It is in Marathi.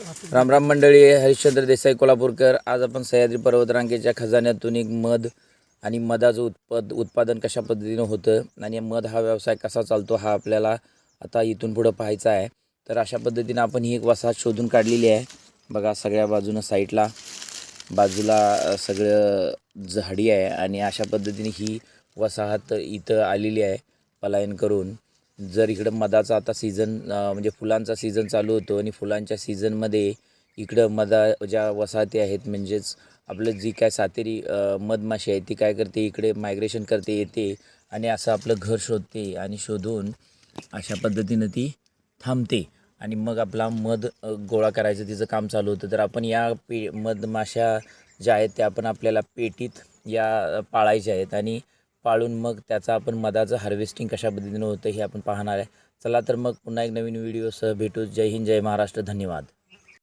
राम राम मंडळी हरिश्चंद्र देसाई कोल्हापूरकर. आज आपण सह्याद्री पर्वतरांगेच्या खजान्यातून एक मध आणि मधाचं उत्पद उत्पादन कशा पद्धतीनं होतं आणि मध हा व्यवसाय कसा चालतो हा आपल्याला आता इथून पुढं पाहायचा आहे. तर अशा पद्धतीनं आपण ही एक वसाहत शोधून काढलेली आहे. बघा सगळ्या बाजूनं साईडला बाजूला सगळं झाडी आहे आणि अशा पद्धतीने ही वसाहत इथं आलेली आहे पलायन करून. जर इकडं मधाचा आता सीझन म्हणजे फुलांचा सीझन चालू होतो आणि फुलांच्या सीझनमध्ये इकडं मधा ज्या वसाहती आहेत म्हणजेच आपलं जी काय सातेरी मधमाशी आहे ती काय करते इकडे मायग्रेशन करते येते आणि असं आपलं घर शोधते आणि शोधून अशा पद्धतीनं ती थांबते. आणि मग आपला मध गोळा करायचं तिचं काम चालू होतं. तर आपण या पे मधमाशा ज्या आहेत त्या आपण आपल्याला पेटीत या पाळायच्या आहेत. आणि पाळून मग त्याचा आपण मधाचं हार्वेस्टिंग कशा पद्धतीनं होतं हे आपण पाहणार आहे. चला तर मग पुन्हा एक नवीन व्हिडिओसह भेटू. जय हिंद जय महाराष्ट्र. धन्यवाद.